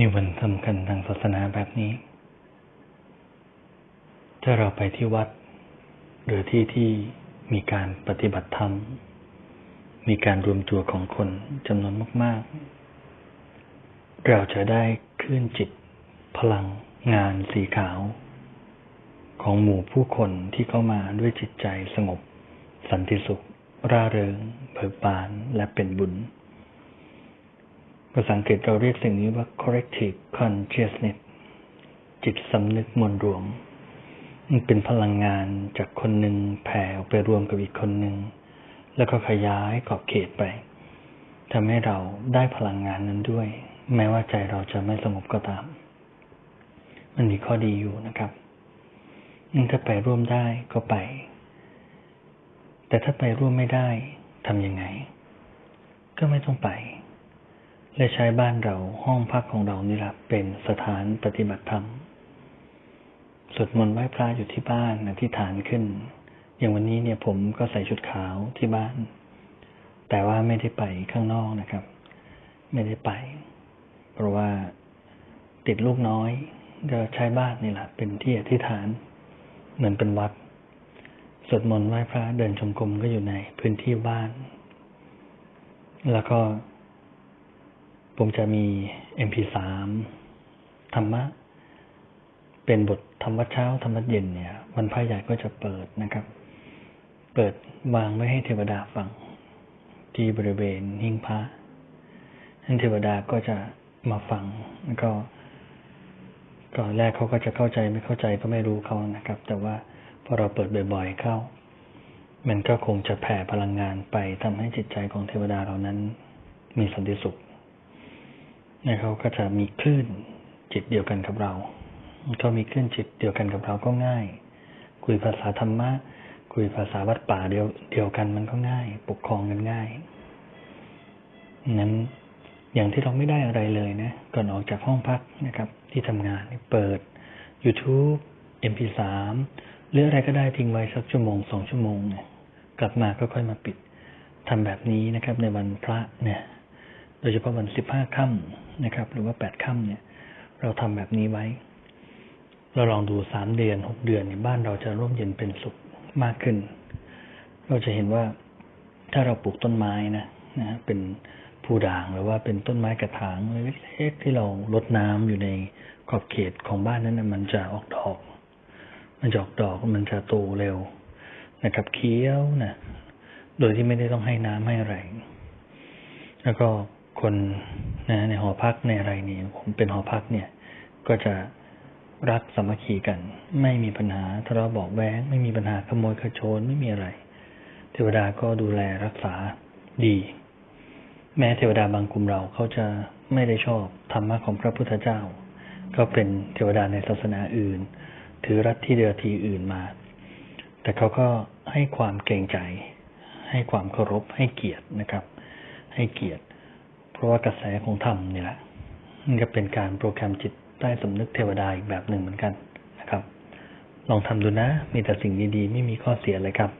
ในวันสำคัญทางศาสนาแบบนี้ ถ้าเราไปที่วัด หรือที่ที่มีการปฏิบัติธรรม มีการรวมตัวของคนจำนวนมาก ๆ เราจะได้คลื่นจิต พลังงานสีขาว ของหมู่ผู้คนที่เข้ามาด้วยจิตใจสงบ สันติสุข ร่าเริงเบิกบานและเป็นบุญ ภาษาอังกฤษเราเรียกสิ่งนี้ว่า corrective consciousness จิตสำนึกมวลรวม มันเป็นพลังงานจากคนหนึ่งแผ่ไปรวมกับอีกคนหนึ่ง แล้วก็ขยายขอบเขตไปทำให้เราได้พลังงานนั้นด้วย แม้ว่าใจเราจะไม่สงบก็ตาม มันมีข้อดีอยู่นะครับถ้าไปร่วมได้ก็ไป แต่ถ้าไปร่วมไม่ได้ทำยังไง ก็ไม่ต้องไป และใช้บ้านเราห้องพักของเรานี่แหละเป็นสถานปฏิบัติธรรมสวดมนต์ไหว้พระอยู่ที่บ้านอธิษฐานขึ้น อย่างวันนี้เนี่ยผมก็ใส่ชุดขาวที่บ้าน แต่ว่าไม่ได้ไปข้างนอกนะครับ ไม่ได้ไป เพราะว่าติดลูกน้อยก็ใช้บ้านนี่แหละเป็นที่อธิษฐาน เหมือนเป็นวัดสวดมนต์ไหว้พระเดินชมกรมก็อยู่ในพื้นที่บ้าน แล้วก็ ผมจะมี MP3 ธรรมะ เป็นบทธรรมวัดเช้าธรรมวัดเย็นเนี่ย วันพระใหญ่ก็จะเปิดนะครับ เปิดวางไว้ให้เทวดาฟัง ที่บริเวณหิ้งพระท่านเทวดาก็จะมาฟังแล้วก็ก่อนแรกเขาก็จะเข้าใจไม่เข้าใจก็ไม่รู้เขานะครับ แต่ว่าพอเราเปิดบ่อยๆเข้า มันก็คงจะแผ่พลังงานไปทำให้จิตใจของเทวดาเหล่านั้นมีสันติสุข และเขาก็จะมีคลื่นจิตเดียวกันกับเราเขามีคลื่นจิตเดียวกันกับเราก็ง่าย คุยภาษาธรรมะ คุยภาษาวัดป่าเดียวเดียวกันมันก็ง่าย ปกครองกันง่ายนั้นอย่างที่เราไม่ได้อะไรเลยนะก่อนออกจากห้องพักนะครับ ที่ทำงานเปิด YouTube MP3 หรืออะไรก็ได้ทิ้งไว้สักชั่วโมงสองชั่วโมงเนี่ยกลับมาก็ค่อยมาปิดทำแบบนี้นะครับ ในวันพระเนี่ย โดยเฉพาะวันสิบห้าค่ำนะครับ หรือว่าแปดค่ำเนี่ย เราทำแบบนี้ไว้ เราลองดูสามเดือนหกเดือนเนี่ยบ้านเราจะร่มเย็นเป็นสุขมากขึ้น เราจะเห็นว่าถ้าเราปลูกต้นไม้นะนะเป็นผู้ด่างหรือว่าเป็นต้นไม้กระถางเล็กๆที่เราลดน้ำอยู่ในขอบเขตของบ้านนั้นนะมันจะออกดอก มันจะออกดอกมันจะโตเร็วนะครับเคี้ยวนะโดยที่ไม่ได้ต้องให้น้ำให้อะไรแล้วก็ คนนะในหอพักในอะไรนี่ผมเป็นหอพักเนี่ย ก็จะรักสามัคคีกัน ไม่มีปัญหาทะเลาะบอกแว้งไม่มีปัญหาขโมยขโจรไม่มีอะไร เทวดาก็ดูแลรักษาดี แม้เทวดาบางกลุ่มเราเขาจะไม่ได้ชอบธรรมะของพระพุทธเจ้า ก็เป็นเทวดาในศาสนาอื่น ถือรัฐที่เดือทีอื่นมา แต่เขาก็ให้ความเกรงใจ ให้ความเคารพให้เกียรตินะครับ ให้เกียรติ เพราะว่ากระแสของธรรมนี่แหละมันก็เป็นการโปรแกรมจิตใต้สำนึกเทวดาอีกแบบหนึ่งเหมือนกันนะครับ ลองทำดูนะ มีแต่สิ่งดีๆ ไม่มีข้อเสียเลยครับ